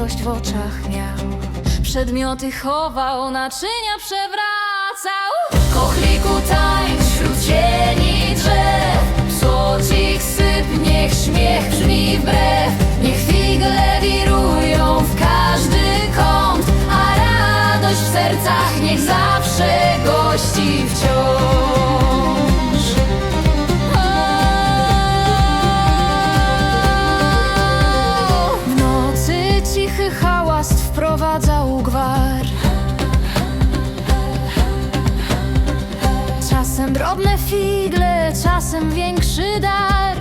złośliwość w oczach miał. Przedmioty chował, naczynia przewracał. Kochliku tańcz wśród cieni drzew, psocik syp, niech śmiech brzmi wbrew. Niech figle wirują w każdy kąt, a radość w sercach niech zawsze gości wciąż. Drobne figle, czasem większy dar.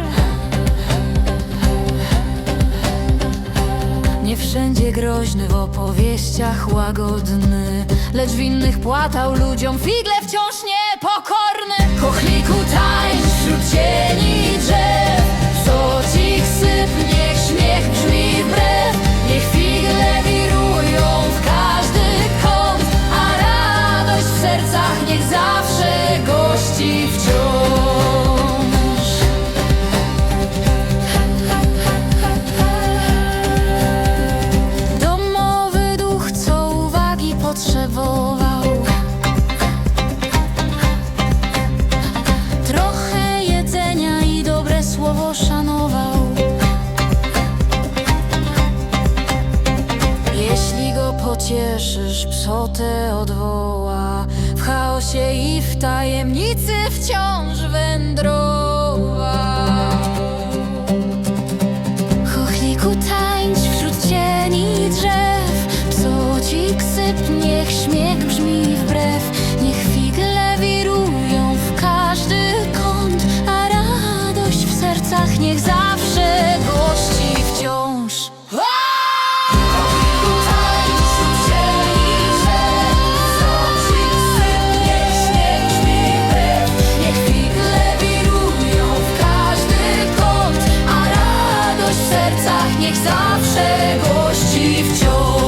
Nie wszędzie groźny w opowieściach łagodny, lecz w innych płatał ludziom figle wciąż niepokorny. Kochliku tańcz wśród cieni drzew, psocik syp, niech śmiech brzmi wbrew, niech figle wirują w każdy kąt, a radość w sercach niech zawsze pocieszysz, psotę odwoła. W chaosie i w tajemnicy wciąż wędrował. Chochliku tańcz wśród cieni drzew Psocik syp, niech śmiech brzmi wbrew Niech figle wirują w każdy kąt A radość w sercach niech zawsze niech zawsze gości wciąż